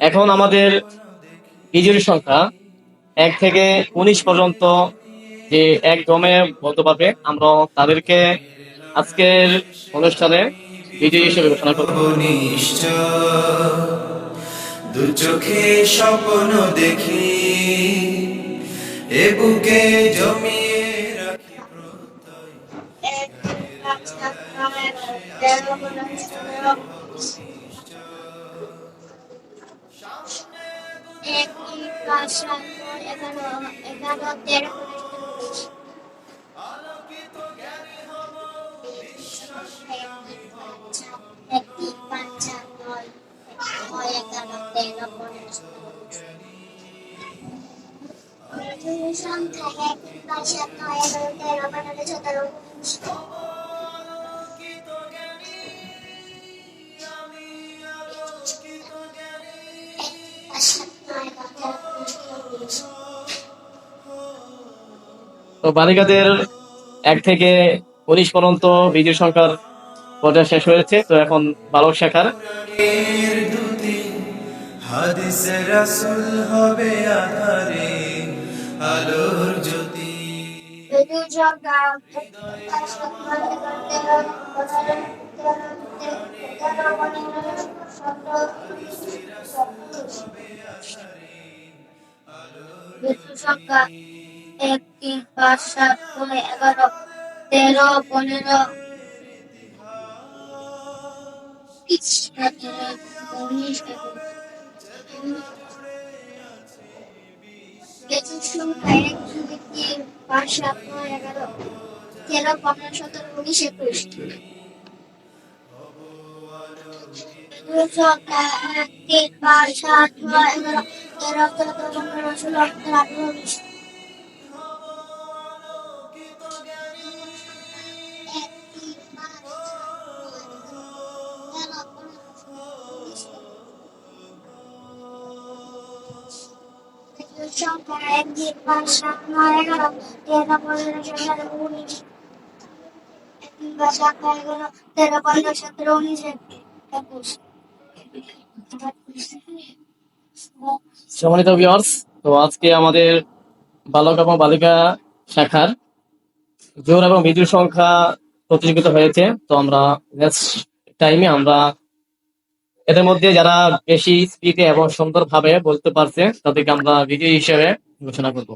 এখন আমাদের বিজয়ীর সংখ্যা এক থেকে উনিশ পর্যন্ত যে একদমে বলতে পারবে আমরা তাদেরকে আজকের অনুষ্ঠানে বিজয়ী হিসেবে ঘোষণা করব দু চোখে স্বপ্ন দেখি এ বুকে জমিয়ে রাখি প্রত্যয় সংখ্যা এক পাঁচ সাত নয় এগারো তেরো পনেরো সতেরো তো বালিকাদের এক থেকে উনিশ পর্যন্ত বিজয় সংখ্যার পর্যায়ে শেষ হয়েছে তো এখন বালক শাখার এক পাঁচ সাত এগারো, তেরো, পনেরো। এক পাঁচ সাত এগারো, তেরো, পনেরো, সতেরো, উনিশ, একুশ। সাত তেরো, চোদ্দ, পনেরো, ষোলো সতেরো আঠারো, উনিশ। সংখ্যা সম্মানিত ভিউয়ার্স তো আজকে আমাদের বালক এবং বালিকা শাখার জোর এবং বিজুর সংখ্যা প্রতিযোগিতা হয়েছে। তো আমরা নেক্সট টাইমে আমরা এদের মধ্যে যারা বেশি স্পিডে এবং সুন্দরভাবে বলতে পারছে, তাদেরকে আমরা বিজয়ী হিসেবে ঘোষণা করব।